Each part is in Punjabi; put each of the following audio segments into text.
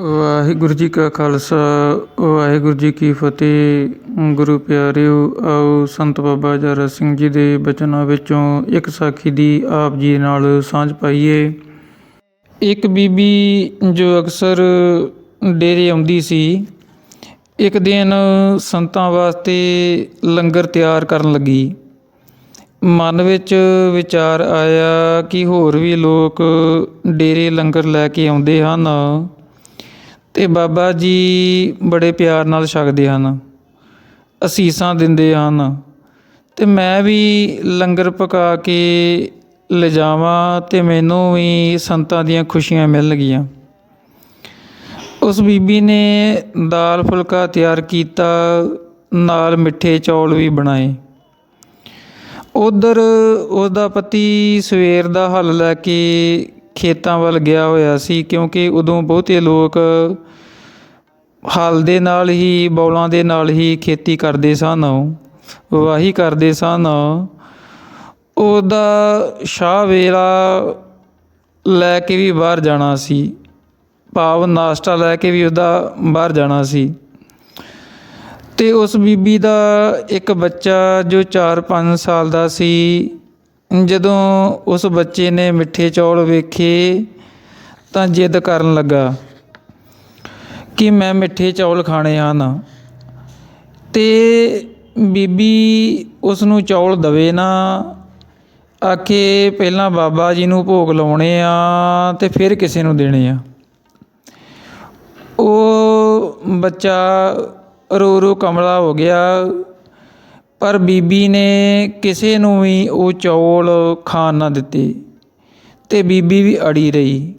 ਵਾਹਿਗੁਰੂ ਜੀ ਕਾ ਖਾਲਸਾ, ਵਾਹਿਗੁਰੂ ਜੀ ਕੀ ਫਤਿਹ। ਗੁਰੂ ਪਿਆਰਿਓ, ਆਓ ਸੰਤ ਬਾਬਾ ਜਰਾ ਸਿੰਘ ਜੀ ਦੇ ਬਚਨਾਂ ਵਿੱਚੋਂ ਇੱਕ ਸਾਖੀ ਦੀ ਆਪ ਜੀ ਨਾਲ ਸਾਂਝ ਪਾਈਏ। ਇੱਕ ਬੀਬੀ ਜੋ ਅਕਸਰ ਡੇਰੇ ਆਉਂਦੀ ਸੀ, ਇੱਕ ਦਿਨ ਸੰਤਾਂ ਵਾਸਤੇ ਲੰਗਰ ਤਿਆਰ ਕਰਨ ਲੱਗੀ। ਮਨ ਵਿੱਚ ਵਿਚਾਰ ਆਇਆ ਕਿ ਹੋਰ ਵੀ ਲੋਕ ਡੇਰੇ ਲੰਗਰ ਲੈ ਕੇ ਆਉਂਦੇ ਹਨ। ਅਤੇ ਬਾਬਾ ਜੀ ਬੜੇ ਪਿਆਰ ਨਾਲ ਛਕਦੇ ਹਨ, ਅਸੀਸਾਂ ਦਿੰਦੇ ਹਨ ਅਤੇ ਮੈਂ ਵੀ ਲੰਗਰ ਪਕਾ ਕੇ ਲਿਜਾਵਾਂ ਅਤੇ ਮੈਨੂੰ ਵੀ ਸੰਤਾਂ ਦੀਆਂ ਖੁਸ਼ੀਆਂ ਮਿਲਣਗੀਆਂ ਉਸ ਬੀਬੀ ਨੇ ਦਾਲ ਫੁਲਕਾ ਤਿਆਰ ਕੀਤਾ, ਨਾਲ ਮਿੱਠੇ ਚੌਲ ਵੀ ਬਣਾਏ। ਉਧਰ ਉਹਦਾ ਪਤੀ ਸਵੇਰ ਦਾ ਹੱਲ ਲੈ ਕੇ ਖੇਤਾਂ ਵੱਲ ਗਿਆ ਹੋਇਆ ਸੀ, ਕਿਉਂਕਿ ਉਦੋਂ ਬਹੁਤੇ ਲੋਕ ਹਲ ਦੇ ਨਾਲ ਹੀ, ਬੌਲਾਂ ਦੇ ਨਾਲ ਹੀ ਖੇਤੀ ਕਰਦੇ ਸਨ, ਵਾਹੀ ਕਰਦੇ ਸਨ। ਉਹਦਾ ਸ਼ਾਹ ਵੇਲਾ ਲੈ ਕੇ ਵੀ ਬਾਹਰ ਜਾਣਾ ਸੀ, ਭਾਵ ਨਾਸ਼ਤਾ ਲੈ ਕੇ ਵੀ ਉਹਦਾ ਬਾਹਰ ਜਾਣਾ ਸੀ। ਤੇ ਉਸ ਬੀਬੀ ਦਾ ਇੱਕ ਬੱਚਾ ਜੋ 4-5 ਸਾਲ ਦਾ ਸੀ ਜਦੋਂ ਉਸ ਬੱਚੇ ਨੇ ਮਿੱਠੇ ਚੌਲ ਵੇਖੇ ਤਾਂ ਜਿੱਦ ਕਰਨ ਲੱਗਾ ਕਿ ਮੈਂ ਮਿੱਠੇ ਚੌਲ ਖਾਣੇ ਹਨ ਅਤੇ ਬੀਬੀ ਉਸ ਨੂੰ ਚੌਲ ਦਵੇ ਨਾ, ਆਖੇ ਪਹਿਲਾਂ ਬਾਬਾ ਜੀ ਨੂੰ ਭੋਗ ਲਾਉਣੇ ਆ ਅਤੇ ਫਿਰ ਕਿਸੇ ਨੂੰ ਦੇਣੇ ਆ। ਉਹ ਬੱਚਾ ਰੋ ਰੋ ਕਮਲਾ ਹੋ ਗਿਆ। ਪਰ ਬੀਬੀ ਨੇ ਕਿਸੇ ਨੂੰ ਵੀ ਉਹ ਚੌਲ ਖਾਣ ਨਾ ਦਿੱਤੇ ਤੇ ਬੀਬੀ ਵੀ ਅੜੀ ਰਹੀ।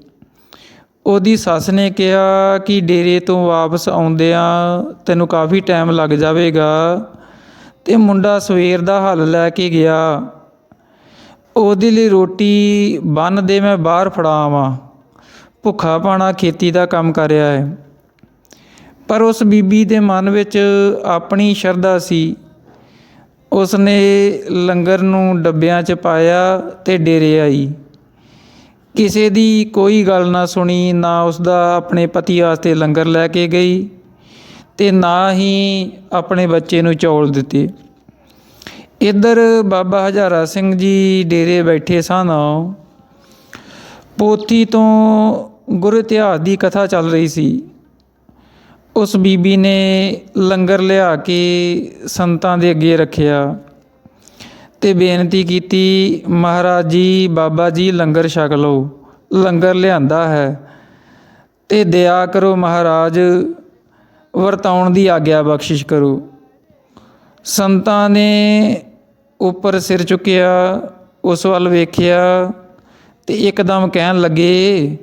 ਉਹਦੀ ਸੱਸ ਨੇ ਕਿਹਾ ਕਿ ਡੇਰੇ ਤੋਂ ਵਾਪਸ ਆਉਂਦਿਆਂ ਤੈਨੂੰ ਕਾਫੀ ਟਾਈਮ ਲੱਗ ਜਾਵੇਗਾ ਤੇ ਮੁੰਡਾ ਸਵੇਰ ਦਾ ਹੱਲ ਲੈ ਕੇ ਗਿਆ। ਉਹਦੇ ਲਈ ਰੋਟੀ ਬੰਨ ਦੇ ਮੈਂ ਬਾਹਰ ਫੜਾਵਾਂ ਭੁੱਖਾ ਪਾਣਾ ਖੇਤੀ ਦਾ ਕੰਮ ਕਰ ਰਿਹਾ ਹੈ। ਪਰ ਉਸ ਬੀਬੀ ਦੇ ਮਨ ਵਿੱਚ ਆਪਣੀ ਸ਼ਰਧਾ ਸੀ। ਉਸ ਨੇ ਲੰਗਰ ਨੂੰ ਡੱਬਿਆਂ 'ਚ ਪਾਇਆ ਅਤੇ ਡੇਰੇ ਆਈ। ਕਿਸੇ ਦੀ ਕੋਈ ਗੱਲ ਨਾ ਸੁਣੀ, ਨਾ ਉਸਦਾ ਆਪਣੇ ਪਤੀ ਵਾਸਤੇ ਲੰਗਰ ਲੈ ਕੇ ਗਈ ਅਤੇ ਨਾ ਹੀ ਆਪਣੇ ਬੱਚੇ ਨੂੰ ਚੌਲ ਦਿੱਤੇ। ਇੱਧਰ ਬਾਬਾ ਹਜ਼ਾਰਾ ਸਿੰਘ ਜੀ ਡੇਰੇ ਬੈਠੇ ਸਨ। ਪੋਥੀ ਤੋਂ ਗੁਰ ਇਤਿਹਾਸ ਦੀ ਕਥਾ ਚੱਲ ਰਹੀ ਸੀ। ਉਸ ਬੀਬੀ ਨੇ ਲੰਗਰ ਲਿਆ ਕੇ ਸੰਤਾਂ ਦੇ ਅੱਗੇ ਰੱਖਿਆ ਤੇ ਬੇਨਤੀ ਕੀਤੀ, ਮਹਾਰਾਜ ਜੀ, ਬਾਬਾ ਜੀ, ਲੰਗਰ ਛਕ ਲਓ, ਲੰਗਰ ਲਿਆਂਦਾ ਹੈ ਤੇ ਦਇਆ ਕਰੋ ਮਹਾਰਾਜ, ਵਰਤਾਉਣ ਦੀ ਆਗਿਆ ਬਖਸ਼ਿਸ਼ ਕਰੋ। ਸੰਤਾਂ ਨੇ ਉੱਪਰ ਸਿਰ ਚੁੱਕਿਆ, ਉਸ ਵੱਲ ਵੇਖਿਆ ਤੇ ਇੱਕਦਮ ਕਹਿਣ ਲੱਗੇ,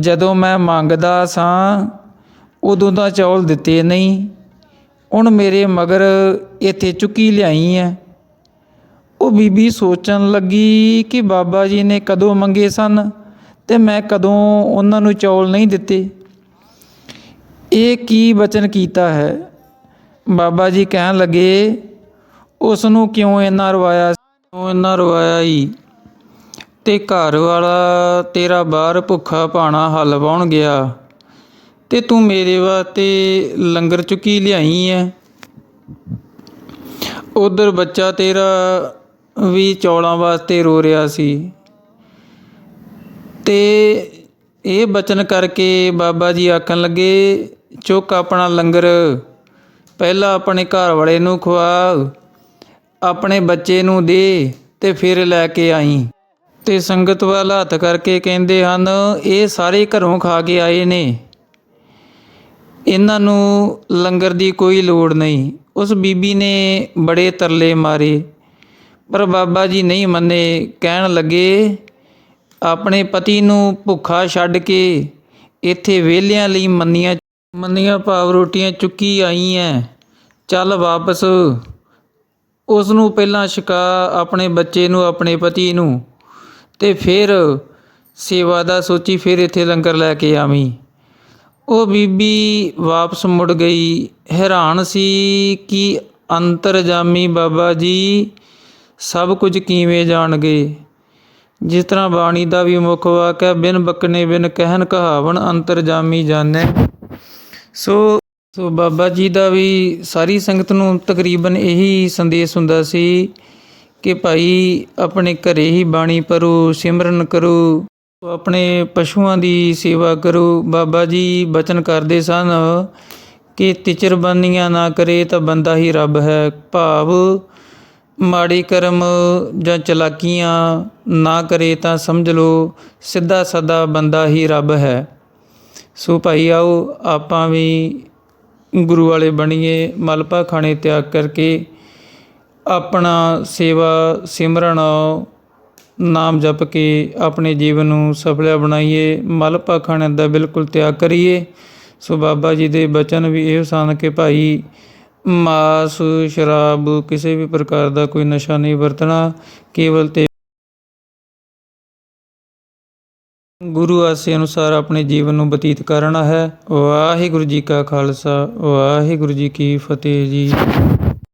ਜਦੋਂ ਮੈਂ ਮੰਗਦਾ ਸਾਂ ਉਦੋਂ ਤਾਂ ਚੌਲ ਦਿੱਤੇ ਨਹੀਂ। ਹੁਣ ਮੇਰੇ ਮਗਰ ਇੱਥੇ ਚੁੱਕੀ ਲਿਆਈ ਹੈ ਉਹ ਬੀਬੀ ਸੋਚਣ ਲੱਗੀ ਕਿ ਬਾਬਾ ਜੀ ਨੇ ਕਦੋਂ ਮੰਗੇ ਸਨ ਤੇ ਮੈਂ ਕਦੋਂ ਉਹਨਾਂ ਨੂੰ ਚੌਲ ਨਹੀਂ ਦਿੱਤੇ। ਇਹ ਕੀ ਬਚਨ ਕੀਤਾ ਹੈ? ਬਾਬਾ ਜੀ ਕਹਿਣ ਲੱਗੇ ਉਸ ਨੂੰ ਕਿਉਂ ਇੰਨਾ ਰਵਾਇਆ ਕਿਉਂ ਇੰਨਾ ਰਵਾਇਆ ਹੀ ਤੇ ਘਰ ਵਾਲਾ ਤੇਰਾ ਬਾਹਰ ਭੁੱਖਾ ਪਾਣਾ ਹੱਲ ਪਾਉਣ ਗਿਆ। ਤੇ ਤੂੰ ਮੇਰੇ ਵਾਸਤੇ ਲੰਗਰ ਚੁੱਕੀ ਲਿਆਈ ਐ। ਉਧਰ ਬੱਚਾ ਤੇਰਾ ਵੀ ਚੌਲਾਂ ਵਾਸਤੇ ਰੋ ਰਿਹਾ ਸੀ। ਤੇ ਇਹ ਬਚਨ ਕਰਕੇ ਬਾਬਾ ਜੀ ਆਖਣ ਲੱਗੇ, ਚੁੱਕ ਆਪਣਾ ਲੰਗਰ, ਪਹਿਲਾਂ ਆਪਣੇ ਘਰ ਵਾਲੇ ਨੂੰ ਖਵਾ, ਆਪਣੇ ਬੱਚੇ ਨੂੰ ਦੇ ਤੇ ਫਿਰ ਲੈ ਕੇ ਆਈ। ਤੇ ਸੰਗਤ ਵੱਲ ਹੱਥ ਕਰਕੇ ਕਹਿੰਦੇ ਹਨ, ਇਹ ਸਾਰੇ ਘਰੋਂ ਖਾ ਕੇ ਆਏ ਨੇ। ਇਹਨਾਂ ਨੂੰ ਲੰਗਰ ਦੀ ਕੋਈ ਲੋੜ ਨਹੀਂ। ਉਸ ਬੀਬੀ ਨੇ ਬੜੇ ਤਰਲੇ ਮਾਰੇ। ਪਰ ਬਾਬਾ ਜੀ ਨਹੀਂ ਮੰਨੇ। ਕਹਿਣ ਲੱਗੇ, ਆਪਣੇ ਪਤੀ ਨੂੰ ਭੁੱਖਾ ਛੱਡ ਕੇ ਇੱਥੇ ਵਿਹਲਿਆਂ ਲਈ ਮੰਨੀਆਂ ਮੰਨੀਆਂ ਭਾਵ ਰੋਟੀਆਂ ਚੁੱਕੀ ਆਈ ਐ। ਚੱਲ ਵਾਪਸ। ਉਸ ਨੂੰ ਪਹਿਲਾਂ ਛਕਾ ਆਪਣੇ ਬੱਚੇ ਨੂੰ, ਆਪਣੇ ਪਤੀ ਨੂੰ ਤੇ ਫਿਰ ਸੇਵਾ ਦਾ ਸੋਚੀ ਫਿਰ ਇੱਥੇ ਲੰਗਰ ਲੈ ਕੇ ਆਵੀਂ। ਉਹ ਬੀਬੀ ਵਾਪਸ ਮੁੜ ਗਈ। ਹੈਰਾਨ ਸੀ ਕਿ ਅੰਤਰਜਾਮੀ ਬਾਬਾ ਜੀ ਸਭ ਕੁਝ ਕਿਵੇਂ ਜਾਣਗੇ। ਜਿਸ ਤਰ੍ਹਾਂ ਬਾਣੀ ਦਾ ਵੀ ਮੁੱਖ ਵਾਕ ਹੈ, ਬਿਨ ਬਕਨੇ ਬਿਨ ਕਹਿਨ ਕਹਾਵਣ ਅੰਤਰ ਜਾਮੀ ਜਾਣੈ। ਸੋ ਸੋ ਬਾਬਾ ਜੀ ਦਾ ਵੀ ਸਾਰੀ ਸੰਗਤ ਨੂੰ ਤਕਰੀਬਨ ਇਹੀ ਸੰਦੇਸ਼ ਹੁੰਦਾ ਸੀ ਕਿ ਭਾਈ ਆਪਣੇ ਘਰੇ ਹੀ ਬਾਣੀ ਪੜੋ ਸਿਮਰਨ ਕਰੋ। ਆਪਣੇ ਪਸ਼ੂਆਂ ਦੀ ਸੇਵਾ ਕਰੋ। ਬਾਬਾ ਜੀ ਬਚਨ ਕਰਦੇ ਸਨ ਕਿ ਤਿਚਰਬਾਨੀਆਂ ਨਾ ਕਰੇ ਤਾਂ ਬੰਦਾ ਹੀ ਰੱਬ ਹੈ। ਭਾਵ ਮਾੜੇ ਕਰਮ ਜਾਂ ਚਲਾਕੀਆਂ ਨਾ ਕਰੇ ਤਾਂ ਸਮਝ ਲਓ ਸਿੱਧਾ ਸਾਦਾ ਬੰਦਾ ਹੀ ਰੱਬ ਹੈ। ਸੋ ਭਾਈ ਆਓ ਆਪਾਂ ਵੀ ਗੁਰੂ ਵਾਲੇ ਬਣੀਏ, ਮਲਪਾ ਖਾਣੇ ਤਿਆਗ ਕਰਕੇ ਆਪਣਾ ਸੇਵਾ ਸਿਮਰਨ ਨਾਮ ਜਪ ਕੇ ਆਪਣੇ ਜੀਵਨ ਨੂੰ ਸਫਲ ਬਣਾਈਏ ਮਲਪਾ ਖਾਣੇ ਦਾ ਬਿਲਕੁਲ ਤਿਆਗ ਕਰੀਏ। ਸੋ ਬਾਬਾ ਜੀ ਦੇ ਬਚਨ ਵੀ ਇਹ ਸਨ ਕਿ ਭਾਈ, ਮਾਸ, ਸ਼ਰਾਬ, ਕਿਸੇ ਵੀ ਪ੍ਰਕਾਰ ਦਾ ਕੋਈ ਨਸ਼ਾ ਨਹੀਂ ਵਰਤਣਾ, ਕੇਵਲ ਤੇ ਗੁਰੂ ਆਸੇ ਅਨੁਸਾਰ ਆਪਣੇ ਜੀਵਨ ਨੂੰ ਬਤੀਤ ਕਰਨਾ ਹੈ। ਵਾਹਿਗੁਰੂ ਜੀ ਕਾ ਖਾਲਸਾ, ਵਾਹਿਗੁਰੂ ਜੀ ਕੀ ਫਤਿਹ ਜੀ।